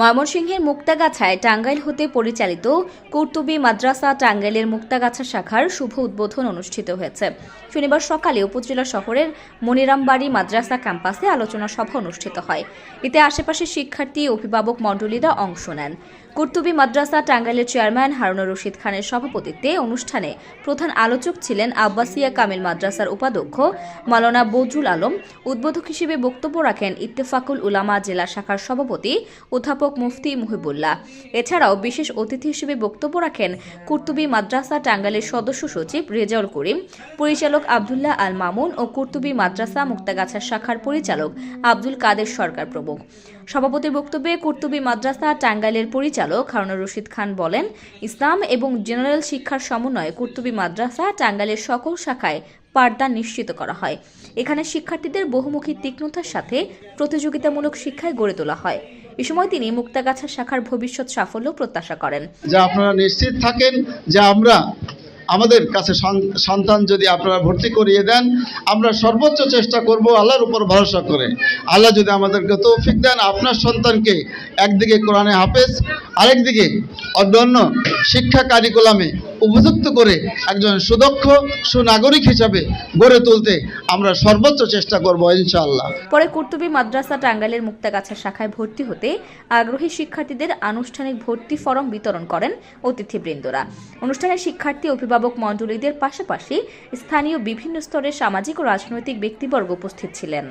ময়মনসিংহের মুক্তাগাছায় টাঙ্গাইল হতে পরিচালিত কর্তুবী মাদ্রাসা টাঙ্গাইলের মুক্তাগাছা শাখার শুভ উদ্বোধন অনুষ্ঠিত হয়েছে। শনিবার সকালে উপজেলা শহরের মনিরামবাড়ি মাদ্রাসা ক্যাম্পাসে আলোচনা সভা অনুষ্ঠিত হয়। এতে আশেপাশের শিক্ষার্থী, অভিভাবক মণ্ডলীরা অংশ নেন। কর্তুবী মাদ্রাসা টাঙ্গাইলের চেয়ারম্যান হারুনুর রশিদ খানের সভাপতিত্বে অনুষ্ঠানে প্রধান আলোচক ছিলেন আব্বাসিয়া কামিল মাদ্রাসার উপাধ্যক্ষ মালানা বজুল আলম। উদ্বোধক হিসেবে বক্তব্য রাখেন ইত্তেফাকুল উলামা জেলা শাখার সভাপতি অধ্যাপক মুফতি মুহিবুল্লাহ। এছাড়াও বিশেষ অতিথি হিসেবে বক্তব্য রাখেন কুর্তুবী মাদ্রাসা টাঙ্গাইলের সদস্য সচিব রেজাউল করিম, পরিচালক আবদুল্লাহ আল মামুন ও কুর্তুবী মাদ্রাসা মুক্তাগাছা শাখার পরিচালক আব্দুল কাদের সরকার প্রমুখ। সভাপতির বক্তব্যে কুর্তুবী মাদ্রাসা টাঙ্গাইলের পরিচালক হারুনুর রশিদ খান বলেন, ইসলাম এবং জেনারেল শিক্ষার সমন্বয়ে কুর্তুবী মাদ্রাসা টাঙ্গাইলের সকল শাখায় পাঠদান নিশ্চিত করা হয়। এখানে শিক্ষার্থীদের বহুমুখী তীক্ষ্ণতার সাথে প্রতিযোগিতামূলক শিক্ষায় গড়ে তোলা হয়। এ সময় তিনি মুক্তাগাছা শাখার ভবিষ্যৎ সাফল্য প্রত্যাশা করেন। যা আপনারা নিশ্চিত থাকেন যে আমরা আমাদের কাছে সন- সন্তান যদি আপনারা ভর্তি করিয়ে দেন, আমরা সর্বোচ্চ চেষ্টা করব আল্লাহর উপর ভরসা করে। আল্লাহ যদি আমাদেরকে তৌফিক দেন, আপনার সন্তানকে একদিকে কোরআনে হাফেজ আরেকদিকে অন্যান্য শিক্ষা কারিকুলামে উপযুক্ত করে একজন সুদক্ষ সুনাগরিক হিসাবে গড়ে তুলতে আমরা সর্বোচ্চ চেষ্টা করব ইনশাআল্লাহ। পরে কুর্তুবী মাদ্রাসা টাঙ্গাইলের মুক্তাগাছা শাখায় ভর্তি হতে আগ্রহী শিক্ষার্থীদের আনুষ্ঠানিক ভর্তি ফরম বিতরণ করেন অতিথিবৃন্দরা। অনুষ্ঠানে শিক্ষার্থী অভিভাবক মণ্ডলীদের পাশাপাশি স্থানীয় বিভিন্ন স্তরের সামাজিক ও রাজনৈতিক ব্যক্তিবর্গ উপস্থিত ছিলেন।